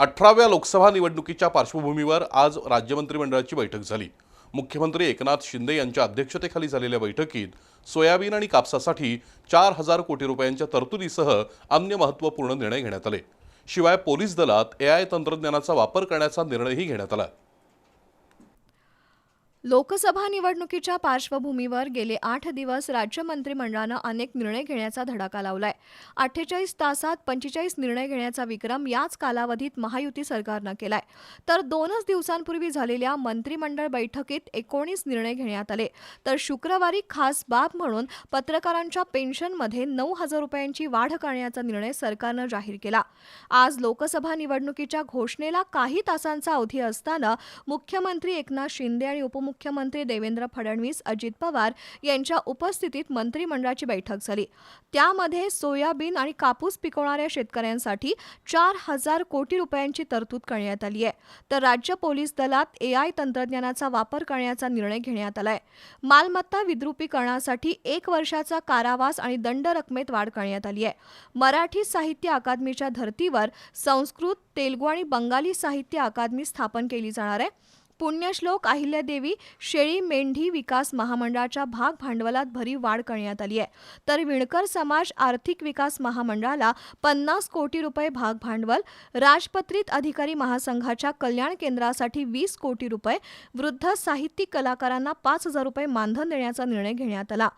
अठराव्या लोकसभा निवडणुकीच्या पार्श्वभूमीवर आज राज्य मंत्रिमंडळाची बैठक झाली. मुख्यमंत्री एकनाथ शिंदे यांच्या अध्यक्षतेखाली झालेल्या बैठकीत सोयाबीन आणि कापसासाठी चार हजार कोटी रुपयांच्या तरतुदीसह अन्य महत्त्वपूर्ण निर्णय घेण्यात आले. शिवाय पोलीस दलात एआय तंत्रज्ञानाचा वापर करण्याचा निर्णयही घेण्यात आला. लोकसभा निवडणुकीच्या पार्श्वभूमीवर गेले आठ दिवस राज्य मंत्रिमंडळानं अनेक निर्णय घेण्याचा धडाका लावलाय. अठ्ठेचाळीस तासात पंचेचाळीस निर्णय घेण्याचा विक्रम याच कालावधीत महायुती सरकारनं केलाय. तर दोनच दिवसांपूर्वी झालेल्या मंत्रिमंडळ बैठकीत एकोणीस निर्णय घेण्यात आले. तर शुक्रवारी खास बाब म्हणून पत्रकारांच्या पेन्शनमध्ये नऊ हजार रुपयांची वाढ करण्याचा निर्णय सरकारनं जाहीर केला. आज लोकसभा निवडणुकीच्या घोषणेला काही तासांचा अवधी असताना मुख्यमंत्री एकनाथ शिंदे आणि उपमुख्यमंत्री देवेंद्र फडणवीस अजित पवार यांच्या उपस्थितीत मंत्रिमंडळाची बैठक झाली. त्यामध्ये सोयाबीन आणि कापूस पिकवणाऱ्या शेतकऱ्यांसाठी चार हजार कोटी रुपयांची तरतूद करण्यात आली आहे. तर राज्य पोलीस दलात एआय तंत्रज्ञानाचा वापर करण्याचा निर्णय घेण्यात आलाय. मालमत्ता विद्रुपीकरणासाठी एक वर्षाचा कारावास आणि दंड रकमेत वाढ करण्यात आली आहे. मराठी साहित्य अकादमीच्या धर्तीवर संस्कृत तेलगू आणि बंगाली साहित्य अकादमी स्थापन केली जाणार आहे. पुण्यश्लोक अहिल्यादेवी शेळी मेंढी विकास महामंडळाच्या भाग भांडवलात भरीव वाढ करण्यात आली आहे. तर विणकर समाज आर्थिक विकास महामंडळाला पन्नास कोटी रुपये भाग भांडवल राजपत्रित अधिकारी महासंघाच्या कल्याण केंद्रासाठी वीस कोटी रुपये वृद्ध साहित्यिक कलाकारांना पाच हजार रुपये मानधन देण्याचा निर्णय घेण्यात आला.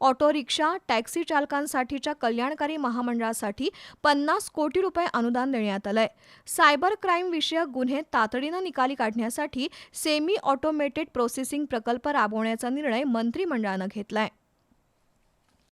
ऑटो रिक्षा टॅक्सी चालकांसाठीच्या कल्याणकारी महामंडळासाठी पन्नास कोटी रुपये अनुदान देण्यात आलंय. सायबर क्राईम विषयक गुन्हे तातडीनं निकाली काढण्यासाठी सेमी ऑटोमेटेड प्रोसेसिंग प्रकल्प राबवण्याचा निर्णय मंत्रिमंडळानं घेतलाय.